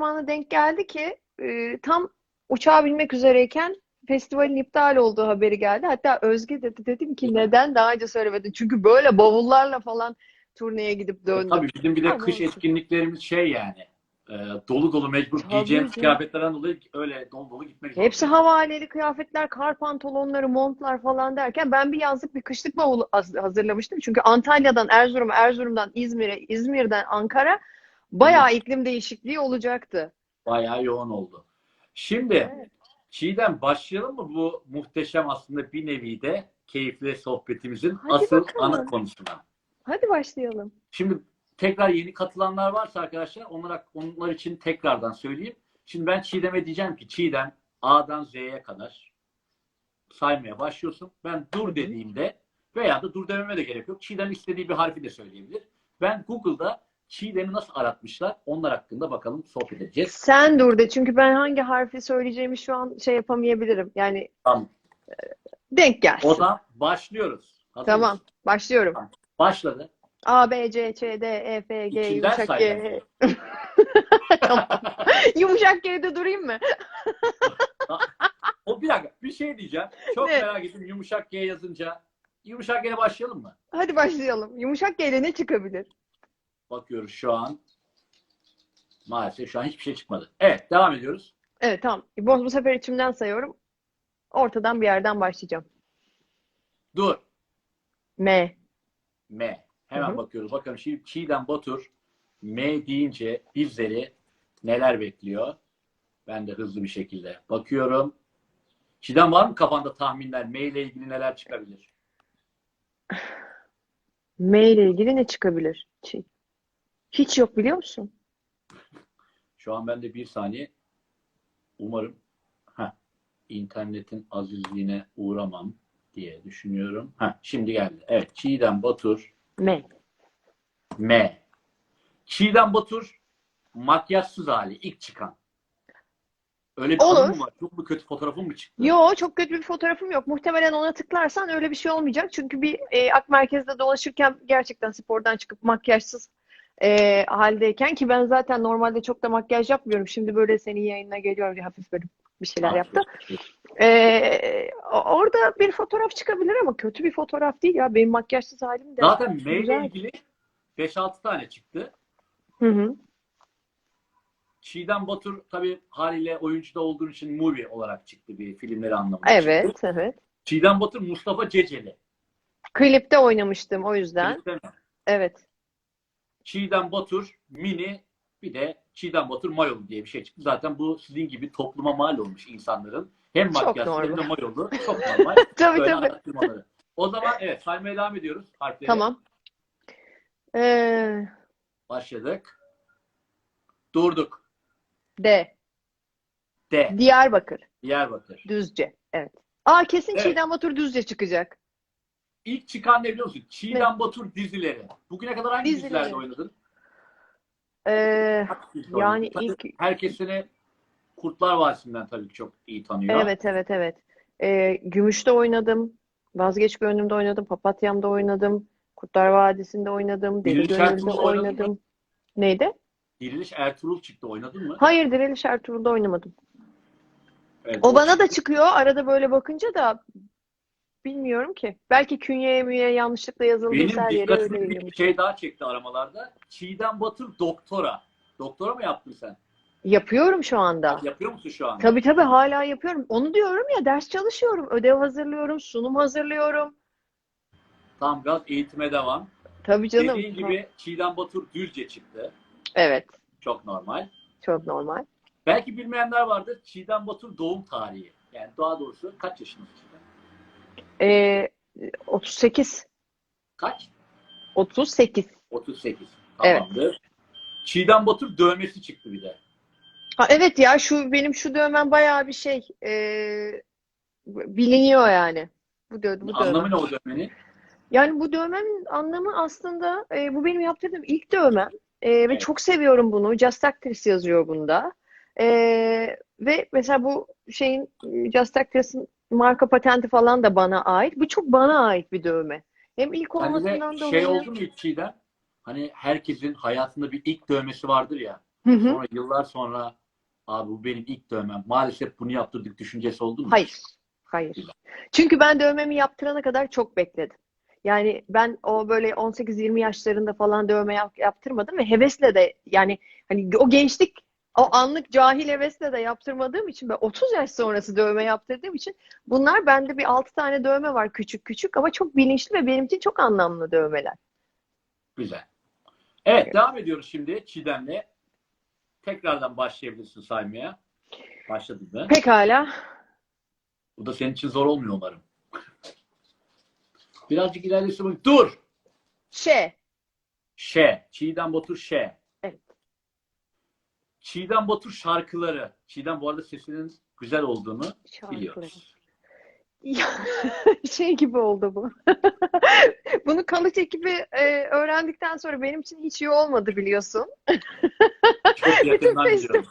zamana denk geldi ki e, tam uçağa binmek üzereyken festivalin iptal olduğu haberi geldi. Hatta Özge dedi dedim ki neden daha önce söylemedin? Çünkü böyle bavullarla falan turneye gidip döndüm. Tabii bizim bir de Ama kış olsun. etkinliklerimiz şey yani e, dolu dolu mecbur Tabii giyeceğimiz canım. kıyafetlerden dolayı öyle dolu dolu gitmek Hepsi zorundayız. havaleli kıyafetler, kar pantolonları, montlar falan derken ben bir yazlık bir kışlık bavulu haz- hazırlamıştım. Çünkü Antalya'dan Erzurum'a, Erzurum'dan İzmir'e, İzmir'den Ankara bayağı iklim değişikliği olacaktı. Bayağı yoğun oldu. Şimdi Evet. Çiğdem başlayalım mı bu muhteşem aslında bir nevi de keyifli sohbetimizin Hadi asıl bakalım. ana konusuna. Hadi başlayalım. Şimdi tekrar yeni katılanlar varsa arkadaşlar onlara, onlar için tekrardan söyleyeyim. Şimdi ben Çiğdem'e diyeceğim ki Çiğdem A'dan Z'ye kadar saymaya başlıyorsun. Ben dur dediğimde veya da dur dememe de gerek yok. Çiğdem istediği bir harfi de söyleyebilir. Ben Google'da Çiğdem'i nasıl aratmışlar onlar hakkında bakalım sohbet edeceğiz. Sen dur de çünkü ben hangi harfi söyleyeceğimi şu an şey yapamayabilirim. Yani Tamam. denk gelsin. O zaman başlıyoruz. Hazır Tamam, mısın? başlıyorum. Başladı. A, B, C, Ç, D, E, F, G, İçinden yumuşak G. Tamam. Yumuşak G'de durayım mı? O bir dakika bir şey diyeceğim. Çok Ne? merak ettim yumuşak G yazınca. Yumuşak G'ye başlayalım mı? Hadi başlayalım. Yumuşak G'de ne çıkabilir? Bakıyoruz şu an. Maalesef şu an hiçbir şey çıkmadı. Evet devam ediyoruz. Evet tamam. Bu, bu sefer içimden sayıyorum. Ortadan bir yerden başlayacağım. Dur. M. M. Hemen Hı hı. bakıyoruz. Bakalım şimdi Çiğdem Batur M deyince bizleri neler bekliyor? Ben de hızlı bir şekilde bakıyorum. Çiğdem var mı kafanda tahminler? M ile ilgili neler çıkabilir? M ile ilgili ne çıkabilir? Hiç yok biliyor musun? Şu an ben de bir saniye umarım heh, internetin azizliğine uğramam diye düşünüyorum. Heh, şimdi geldi. Evet Çiğdem Batur M. M. Çiğdem Batur makyajsız hali ilk çıkan. Öyle bir Olur. anı mı var? Çok mu kötü fotoğrafın mı çıktı? Yo çok kötü bir fotoğrafım yok. Muhtemelen ona tıklarsan öyle bir şey olmayacak. Çünkü bir e, ak merkezde dolaşırken gerçekten spordan çıkıp makyajsız e, haldeyken ki ben zaten normalde çok da makyaj yapmıyorum. Şimdi böyle senin yayınına geliyorum diye hafif böyle bir şeyler Aa, yaptım. çok- E, orada bir fotoğraf çıkabilir ama kötü bir fotoğraf değil ya. Benim makyajsız halim de Zaten M ile güzel. ilgili 5-6 tane çıktı. Hı hı. Çiğdem Batur tabii haliyle oyuncuda olduğu için movie olarak çıktı bir filmleri anlamında Evet, çıktı. evet. Çiğdem Batur Mustafa Ceceli. Klipte oynamıştım o yüzden. Klipte mi? Evet. Çiğdem Batur mini bir de Çiğdem Batur mayolu diye bir şey çıktı. Zaten bu sizin gibi topluma mal olmuş insanların hem Çok makyajsız hem de normal. mayolu. Çok normal. Tabii Böyle tabii. O zaman evet saymaya devam ediyoruz harfleri. Tamam. Ee, Başladık. Durduk. D. D. Diyarbakır. Diyarbakır. Düzce. Evet. Aa kesin Evet. Çiğdem Batur Düzce çıkacak. İlk çıkan ne biliyor musun? Çiğdem Batur dizileri. Bugüne kadar hangi Dizileri. dizilerde oynadın? Ee, yani? Tabii ilk Herkes seni Kurtlar Vadisi'nden tabii ki çok iyi tanıyor. evet evet evet. Ee, Gümüş'te oynadım. Vazgeç Gönlüm'de oynadım. Papatyam'da oynadım. Kurtlar Vadisi'nde oynadım. Deli Diriliş Gönül'de Ertuğrul'da oynadın mı? oynadım. Neydi? Diriliş Ertuğrul çıktı. Oynadın mı? Hayır Diriliş Ertuğrul'da oynamadım. Evet, O bana da çıkıyor. Arada böyle bakınca da bilmiyorum ki. Belki künyeye müye yanlışlıkla yazıldıysa Benim her yere dikkatimi öyle bir yazılmış. şey daha çekti aramalarda. Çiğdem Batur doktora. Doktora mı yaptın sen? Yapıyorum şu anda. Yapıyor musun şu anda? Tabii tabii hala yapıyorum. Onu diyorum ya ders çalışıyorum. Ödev hazırlıyorum. Sunum hazırlıyorum. Tam gaz eğitime devam. Tabii canım. Dediğin gibi Çiğdem Batur Düzce çıktı. Evet. Çok normal. Çok normal. Belki bilmeyenler vardır. Çiğdem Batur doğum tarihi. Yani daha doğrusu kaç yaşındasın Çiğdem? Ee, 38. Kaç? 38. 38. Evet. Tamamdır. Çiğdem Batur dövmesi çıktı bir de. Ha, evet ya şu benim şu dövmem bayağı bir şey ee, biliniyor yani. Bu dö bu dövmem. Anlamı ne o dövmenin? Yani bu dövmemin anlamı aslında e, bu benim yaptırdığım ilk dövmem E, ve Evet. çok seviyorum bunu. Just Actress yazıyor bunda. E, ve mesela bu şeyin e, Just Actress'ın marka patenti falan da bana ait. Bu çok bana ait bir dövme. Hem ilk Kendine olmasından şey dolayı oldu mu Çiğdem? Hani herkesin hayatında bir ilk dövmesi vardır ya. Hı hı. Sonra yıllar sonra abi bu benim ilk dövmem. Maalesef bunu yaptırdık düşüncesi oldu mu? Hayır. Hayır. Çünkü ben dövmemi yaptırana kadar çok bekledim. Yani ben o böyle 18-20 yaşlarında falan dövme yap- yaptırmadım ve hevesle de yani hani o gençlik o anlık cahil hevesle de yaptırmadığım için ve 30 yaş sonrası dövme yaptırdığım için bunlar bende bir 6 tane dövme var küçük küçük ama çok bilinçli ve benim için çok anlamlı dövmeler. Güzel. Evet devam ediyoruz şimdi Çiğdem'le. Tekrardan başlayabilirsin saymaya. Başladın mı? Pekala. Bu da senin için zor olmuyor umarım. Birazcık ilerlesin. Dur! Şey. Şe. Çiğdem Batur Şe. Çiğdem Batur şarkıları. Çiğdem bu arada sesinin güzel olduğunu Şarkıları. biliyoruz. Ya, şey gibi oldu bu. Bunu kalıcı ekibi e, öğrendikten sonra benim için hiç iyi olmadı biliyorsun. Çok yakından biliyorum.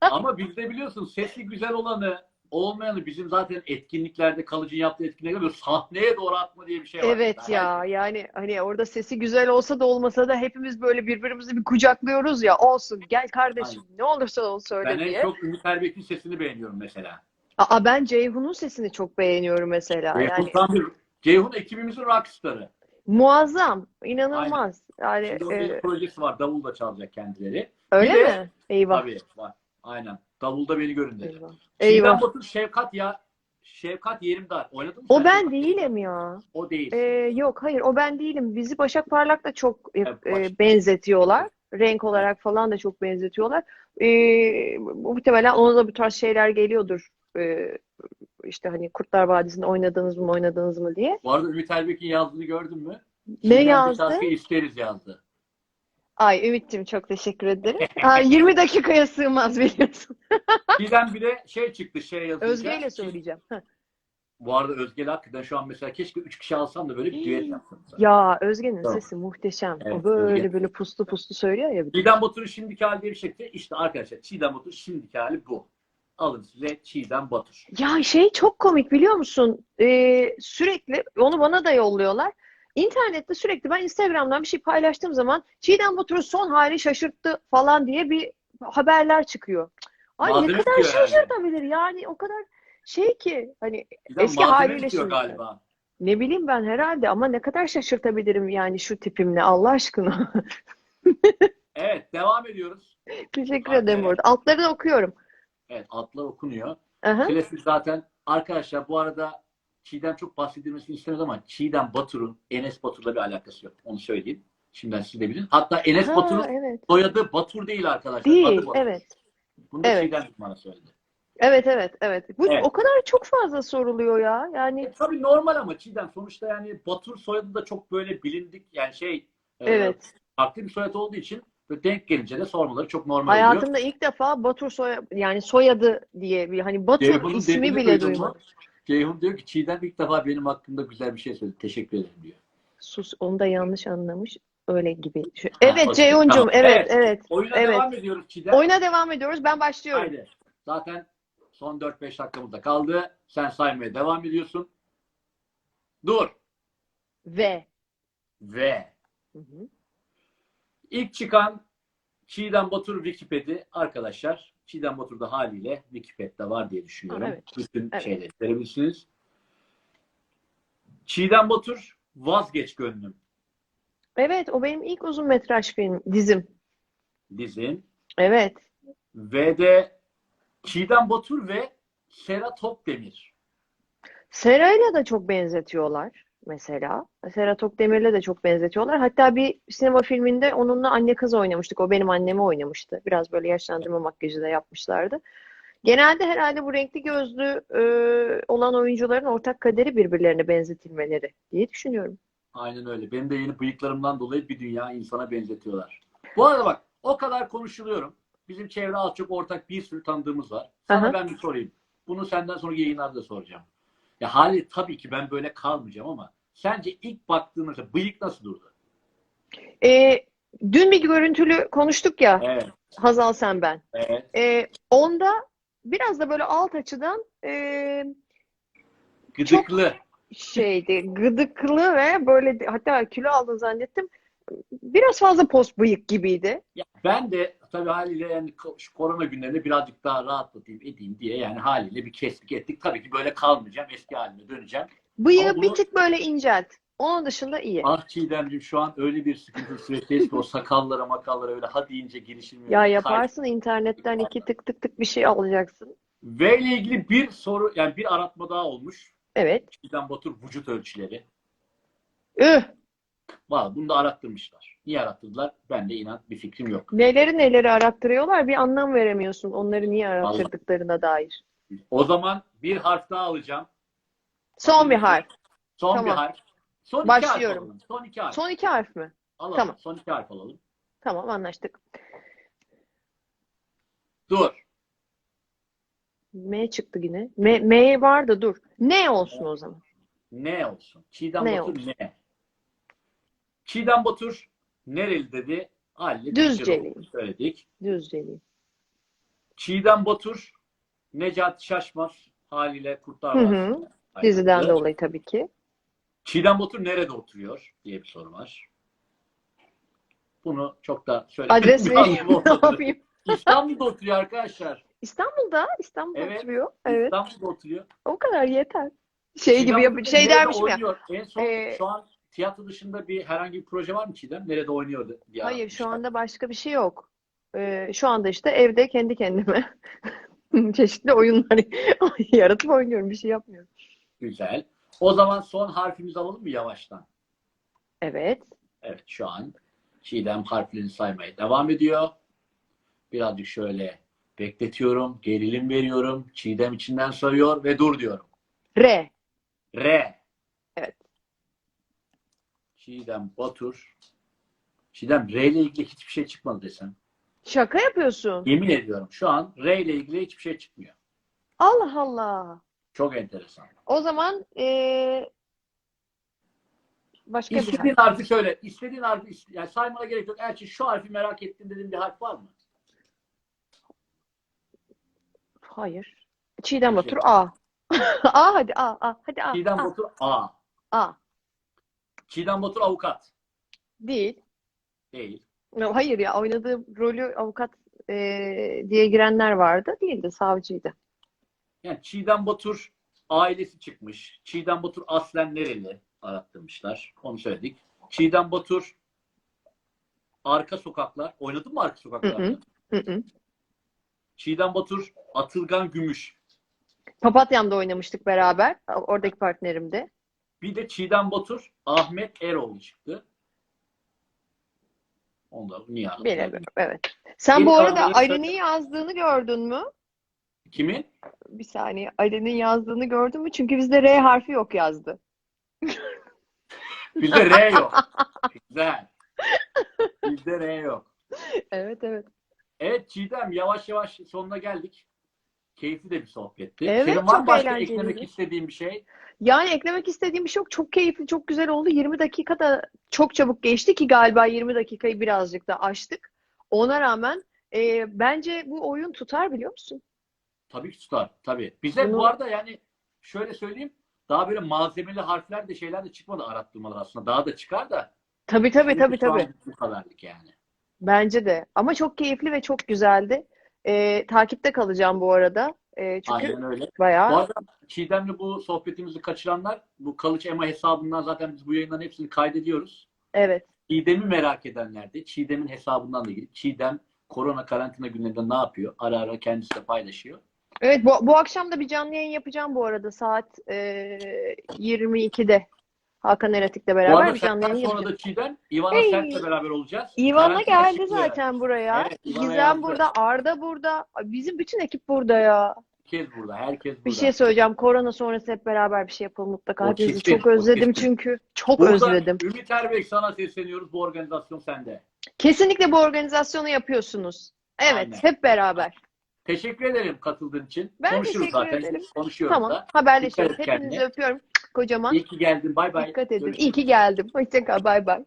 Ama bizde biliyorsun sesi güzel olanı olmayanı bizim zaten etkinliklerde kalıcı yaptığı etkinliklerde böyle sahneye doğru atma diye bir şey var. Evet ya yani hani orada sesi güzel olsa da olmasa da hepimiz böyle birbirimizi bir kucaklıyoruz ya olsun gel kardeşim ne olursa olsun Ben söyle en diye. çok Ümit Erbek'in sesini beğeniyorum mesela. Aa, ben Ceyhun'un sesini çok beğeniyorum mesela. Ceyhun Yani bir Ceyhun ekibimizin rockstarı. muazzam, inanılmaz. Yani Şimdi e, bir projesi var. Davul da çalacak kendileri. öyle bir de- mi? Eyvah. Tabii var. Aynen. Davulda beni görün dedi. Eyvah. Eyvah. Batur Şevkat ya Şevkat Yerimdar. Oynadın mı O sen ben Şevkat? değilim ya. O değil. Ee, yok hayır o ben değilim. Bizi Başak Parlak'la çok e, Evet, Başak. e, benzetiyorlar. Renk olarak falan da çok benzetiyorlar. Ee, muhtemelen ona da bu tarz şeyler geliyordur. Ee, işte hani Kurtlar Vadisi'nde oynadınız mı oynadınız mı diye. Bu arada Ümit Erbek'in yazdığını gördün mü? Ne bir yazdı? şarkı isteriz yazdı. Ay Ümit'ciğim çok teşekkür ederim. Ha, 20 dakikaya sığmaz biliyorsun. Çiğdem bir de şey çıktı şey yazınca. Özge ile söyleyeceğim. Bu arada Özge'yle hakikaten şu an mesela keşke üç kişi alsam da böyle bir düet yapsam. Ya Özge'nin Tamam. sesi muhteşem. Evet, O böyle Özge. böyle puslu puslu söylüyor ya. bir de. Çiğdem Batur'un şimdiki hali diye bir şey. İşte arkadaşlar Çiğdem Batur şimdiki hali bu. Alın size Çiğdem Batur. Ya şey çok komik biliyor musun? Ee, sürekli onu bana da yolluyorlar. İnternette sürekli ben Instagram'dan bir şey paylaştığım zaman Çiğdem Batur'un son hali şaşırttı falan diye bir haberler çıkıyor. Ay ne kadar şaşırtabilir yani o kadar şey ki hani Çiğdem Eski haliyle şimdi. galiba. ne bileyim ben herhalde ama ne kadar şaşırtabilirim yani şu tipimle Allah aşkına. Evet devam ediyoruz. Teşekkür ederim evet. orada. Altları da okuyorum. Evet altlar okunuyor. Klasik zaten arkadaşlar bu arada Çiğdem çok bahsedilmesini istemiyoruz ama Çiğdem Batur'un Enes Batur'la bir alakası yok. Onu söyleyeyim. Şimdiden siz de bilin. Hatta Enes Ha, Batur'un evet. soyadı Batur değil arkadaşlar. Değil, Batur. evet. Bunu da Evet. Çiğdem bana söyledi. Evet evet evet. Bu Evet. o kadar çok fazla soruluyor ya. Yani E, tabii normal ama Çiğdem sonuçta yani Batur soyadı da çok böyle bilindik yani şey e, evet. farklı bir soyad olduğu için denk gelince de sormaları çok normal oluyor. Hayatımda ilk defa Batur soy yani soyadı diye bir hani Batur Ceyhun'un ismi bile duymadım. Ceyhun diyor ki Çiğdem ilk defa benim hakkımda güzel bir şey söyledi. Teşekkür ederim diyor. Sus onu da yanlış anlamış. Öyle gibi. Şu- Evet Ceyhun'cum evet Evet. evet. Oyuna Evet. devam ediyoruz Çiğdem. Oyuna devam ediyoruz. Ben başlıyorum. Haydi. Zaten son 4-5 dakikamız da kaldı. Sen saymaya devam ediyorsun. Dur. Ve Ve Hı hı. ilk çıkan Çiğdem Batur Wikipedia arkadaşlar. Çiğdem Batur da haliyle Wikipedia'da var diye düşünüyorum. Evet. Bütün Evet. şeyleri görebilirsiniz. Çiğdem Batur Vazgeç Gönlüm Evet o benim ilk uzun metraj film dizim. dizin. Evet. Ve de Çiğdem Batur ve Sera Topdemir. Serayla da çok benzetiyorlar mesela. Sera Tokdemir'le de çok benzetiyorlar. Hatta bir sinema filminde onunla anne kız oynamıştık. O benim annemi oynamıştı. Biraz böyle yaşlandırma makyajı da yapmışlardı. Genelde herhalde bu renkli gözlü e, olan oyuncuların ortak kaderi birbirlerine benzetilmeleri diye düşünüyorum. Aynen öyle. Benim de yeni bıyıklarımdan dolayı bir dünya insana benzetiyorlar. Bu arada bak o kadar konuşuluyorum. Bizim çevre az çok ortak bir sürü tanıdığımız var. Sana Aha. ben bir sorayım. Bunu senden sonra yayınlarda soracağım. Ya hali tabii ki ben böyle kalmayacağım ama sence ilk baktığında mesela bıyık nasıl durdu? E, dün bir görüntülü konuştuk ya Evet. Hazal sen ben. Evet. E, onda biraz da böyle alt açıdan e, Gıdıklı. şeydi gıdıklı ve böyle hatta kilo aldın zannettim. Biraz fazla post bıyık gibiydi. Ya ben de tabii haliyle yani şu korona günlerinde birazcık daha rahatlatayım edeyim diye yani haliyle bir kestik ettik. Tabii ki böyle kalmayacağım. Eski halime döneceğim. Bıyığı Ama bir bunu- tık böyle incelt. Onun dışında iyi. Ah Çiğdemciğim şu an öyle bir sıkıntılı süreçteyiz ki o sakallara makallara öyle ha deyince girişilmiyor. Ya Kay- yaparsın internetten iki tık tık tık bir şey alacaksın. V ile ilgili bir soru yani bir aratma daha olmuş. Evet. Çiğdem Batur vücut ölçüleri. Üh. Valla bunu da arattırmışlar. Niye arattırdılar? Ben de inan bir fikrim yok. Neleri neleri arattırıyorlar bir anlam veremiyorsun onları niye arattırdıklarına dair. O zaman bir harf daha alacağım. Son bir harf. Son Tamam. bir harf. Son iki harf Başlıyorum. alalım. Son iki harf. Son iki harf mi? alalım. tamam. Son iki harf alalım. Tamam anlaştık. Dur. M çıktı yine. M, M var da dur. Ne olsun o zaman? Ne olsun? Çiğdem Ne Batur ne? Çiğdem Batur nereli dedi? Düzceliyim. Düzceli söyledik. Düzceli. Çiğdem Batur, Necati Şaşmaz haliyle Kurtlar Hı hı. Diziden ayrıldı. dolayı tabii ki. Çiğdem Batur nerede oturuyor diye bir soru var. Bunu çok da söylemenin Adres vereyim. Ne yapayım? İstanbul'da oturuyor arkadaşlar. İstanbul'da. İstanbul'da Evet. oturuyor. Evet. İstanbul'da oturuyor. O kadar yeter. Şey gibi yap şey ya. oynuyor? En son Ee, şu an tiyatro dışında bir herhangi bir proje var mı Çiğdem? Nerede oynuyordu diye Hayır şu anda başka bir şey yok. Ee, şu anda işte evde kendi kendime çeşitli oyunlar yaratıp oynuyorum. Bir şey yapmıyorum. Güzel. O zaman son harfimizi alalım mı yavaştan? Evet. Evet şu an Çiğdem harflerini saymaya devam ediyor. Birazcık şöyle bekletiyorum, gerilim veriyorum. Çiğdem içinden sayıyor ve dur diyorum. R. R. Evet. Çiğdem Batur. Çiğdem R ile ilgili hiçbir şey çıkmadı desem. Şaka yapıyorsun. Yemin ediyorum şu an R ile ilgili hiçbir şey çıkmıyor. Allah Allah. Çok enteresan. O zaman ee, başka bir İstediğin harf. harfi söyle. İstediğin harfi iste- yani saymana gerek yok. Elçin şu harfi merak ettin dediğin bir harf var mı? Hayır. Çiğdem Batur A. A hadi A. A. Hadi A. Çiğdem A. Batur A. A. Çiğdem Batur avukat. Değil. Değil. Hayır ya oynadığı rolü avukat ee, diye girenler vardı. Değildi. Savcıydı. Yani Çiğdem Batur ailesi çıkmış. Çiğdem Batur aslen nereli arattırmışlar. Onu söyledik. Çiğdem Batur Arka Sokaklar. Oynadın mı Arka Sokaklar'da? Hı hı. Hı hı. Çiğdem Batur Atılgan Gümüş. Papatyam'da oynamıştık beraber. Oradaki partnerimdi. Bir de Çiğdem Batur Ahmet Eroğlu çıktı. Onu da niye? Bilemiyorum. Evet. Sen Geri bu arada kalanları Ali'nin yazdığını gördün mü? Kimin? Bir saniye. Ali'nin yazdığını gördün mü? Çünkü bizde R harfi yok yazdı. Bizde R yok. Güzel. Bizde R yok. Evet evet. Evet Çiğdem yavaş yavaş sonuna geldik. Keyifli de bir sohbetti. Evet, Senin var çok başka eğlenceliydi. eklemek istediğin bir şey? Yani eklemek istediğim bir şey yok. Çok keyifli, çok güzel oldu. 20 dakika da çok çabuk geçti ki galiba 20 dakikayı birazcık da aştık. Ona rağmen e, bence bu oyun tutar biliyor musun? Tabii ki tutar. Tabii. Bize Bunu- bu arada yani şöyle söyleyeyim. Daha böyle malzemeli harfler de şeyler de çıkmadı arattırmalar aslında. Daha da çıkar da. Tabii tabii tabii tabii. Bu kadarlık yani. Bence de. Ama çok keyifli ve çok güzeldi. E, takipte kalacağım bu arada. E, çünkü Aynen öyle. Bu bayağı arada Çiğdem'le bu sohbetimizi kaçıranlar bu Kalıç Ema hesabından zaten biz bu yayınların hepsini kaydediyoruz. evet. Çiğdem'i merak edenler de Çiğdem'in hesabından da gidip Çiğdem korona karantina günlerinde ne yapıyor? Ara ara kendisi de paylaşıyor. Evet bu, bu akşam da bir canlı yayın yapacağım bu arada saat e, 22'de. Hakan Eratik'le Bu beraber arada bir canlı yayın sonra da Çiğdem, Ivana Hey! Sert'le beraber olacağız. İvan'a geldi zaten buraya. Evet, İvan'a Gizem yazdı. burada, Arda burada. Bizim bütün ekip burada ya. Herkes burada, herkes burada. Bir şey söyleyeceğim. Korona sonrası hep beraber bir şey yapalım mutlaka. Kesin, çok özledim kesin. çünkü. Çok Burada özledim. Ümit Erbek sana sesleniyoruz. Bu organizasyon sende. Kesinlikle bu organizasyonu yapıyorsunuz. Evet, Aynen. hep beraber. Teşekkür ederim katıldığın için. Ben Konuşuruz teşekkür zaten. ederim. Konuşuyoruz Tamam, da. et Hepinizi kendine. öpüyorum. Kocaman. İyi ki geldin. Bay bay. Dikkat edin. Görüşürüz. İyi ki geldim. Hoşça kal. Bay bay.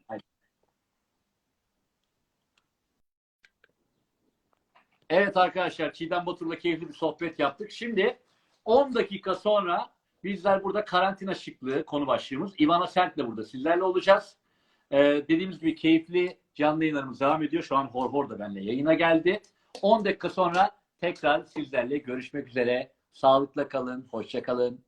Evet arkadaşlar Çiğdem Batur'la keyifli bir sohbet yaptık. Şimdi 10 dakika sonra bizler burada karantina şıklığı konu başlığımız. Ivana Sert'le burada sizlerle olacağız. Ee, dediğimiz gibi keyifli Canlı yayınlarımız devam ediyor. Şu an Hor Hor da benimle yayına geldi. 10 dakika sonra tekrar sizlerle görüşmek üzere. Sağlıkla kalın, hoşça kalın.